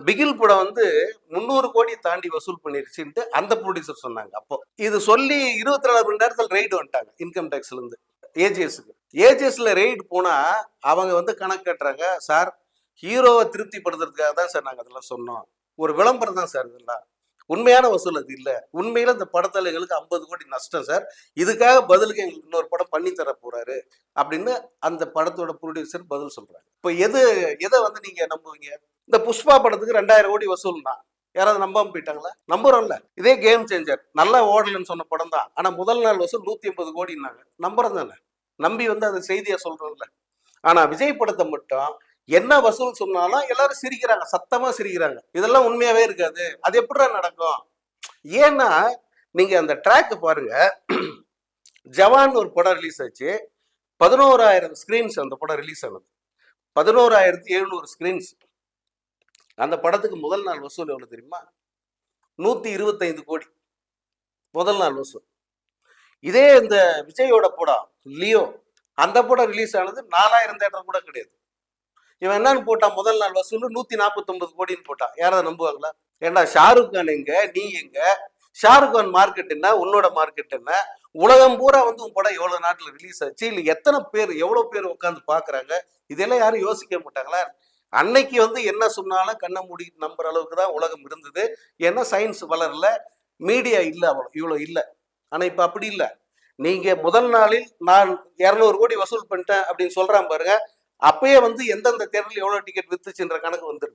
பிகில் படம் வந்து முந்நூறு கோடி தாண்டி வசூல் பண்ணிருச்சுன்ட்டு அந்த ப்ரொடியூசர் சொன்னாங்க. அப்போ இது சொல்லி இருபத்தி நாலு மணி நேரத்தில் ரைடு வந்துட்டாங்க இன்கம் டேக்ஸ்ல இருந்து. ஏஜிஎஸ்க்கு ஏஜிஎஸ்ல ரெய்டு போனா அவங்க வந்து கணக்கு கட்டுறாங்க சார் ஹீரோவை திருப்திப்படுத்துறதுக்காக தான் சார் நாங்கள் அதெல்லாம் சொன்னோம். ஒரு விளம்பரம் தான் சார் இதெல்லாம். உண்மையான வசூல் அது இல்லை. உண்மையில இந்த படத்தலைகளுக்கு ஐம்பது கோடி நஷ்டம் சார். இதுக்காக பதிலுக்கு எங்களுக்கு இன்னொரு படம் பண்ணி தர போறாரு. அப்படின்னு அந்த படத்தோட ப்ரொடியூசர் பதில் சொல்றாங்க இப்போ எது எதை வந்து நீங்க நம்புவீங்க? இந்த புஷ்பா படத்துக்கு ரெண்டாயிரம் கோடி வசூல்னா யாராவது நம்பாம போயிட்டாங்களா? நம்புறோம்ல. இதே கேம் சேஞ்சர் நல்லா ஓடலன்னு சொன்ன படம் தான். ஆனா முதல் நாள் வசூல் நூத்தி ஐம்பது கோடினாங்க நம்புறோம் தானே நம்பி வந்து அந்த செய்தியை சொல்றோம்ல. ஆனா விஜய் படத்தை மட்டும் என்ன வசூல் சொன்னாலும் எல்லாரும் சிரிக்கிறாங்க. சத்தமா சிரிக்கிறாங்க. இதெல்லாம் உண்மையாவே இருக்காது. அது எப்படிடா நடக்கும்? ஏன்னா நீங்க அந்த ட்ராக் பாருங்க. ஜவான் ஒரு படம் ரிலீஸ் ஆச்சு. பதினோராயிரம் ஸ்கிரீன்ஸ் அந்த படம் ரிலீஸ் ஆனது. பதினோராயிரத்தி எழுநூறு ஸ்கிரீன்ஸ் அந்த படத்துக்கு முதல் நாள் வசூல் எவ்வளோ தெரியுமா? நூற்றி இருபத்தைந்து கோடி. முதல் நாள் வசூல். இதே இந்த விஜயோட படம் லியோ அந்த படம் ரிலீஸ் ஆனது நாலாயிரம் தேட்டர் கூட கிடையாது. இவன் என்னன்னு போட்டான்? முதல் நாள் வசூல் நூற்றி நாற்பத்தொன்பது கோடின்னு போட்டான். யாராவது நம்புவாங்களா? ஏன்னா ஷாருக் கான் எங்க? நீ எங்க? ஷாருக் கான் மார்க்கெட் என்ன? உன்னோட மார்க்கெட் என்ன? உலகம் பூரா வந்து உன் படம் எவ்வளோ நாட்டில் ரிலீஸ் ஆச்சு? இல்லை எத்தனை பேர் எவ்வளோ பேர் உட்காந்து பார்க்குறாங்க? இதெல்லாம் யாரும் யோசிக்க மாட்டாங்களா? அன்னைக்கு வந்து என்ன சொன்னாலும் கண்ணை மூடி நம்புற அளவுக்கு தான் உலகம் இருந்தது. ஏன்னா சயின்ஸ் வளரல. மீடியா இல்லை அவ்வளோ இவ்வளோ இல்லை. ஆனால் இப்போ அப்படி இல்லை. நீங்க முதல் நாளில் நான் இரநூறு கோடி வசூல் பண்ணிட்டேன் அப்படின்னு சொல்றான் பாருங்க. அப்பயே வந்து எந்தெந்த தேர்தல் எவ்வளவு டிக்கெட் வித்துச்சுன்ற கணக்கு வந்துருக்கு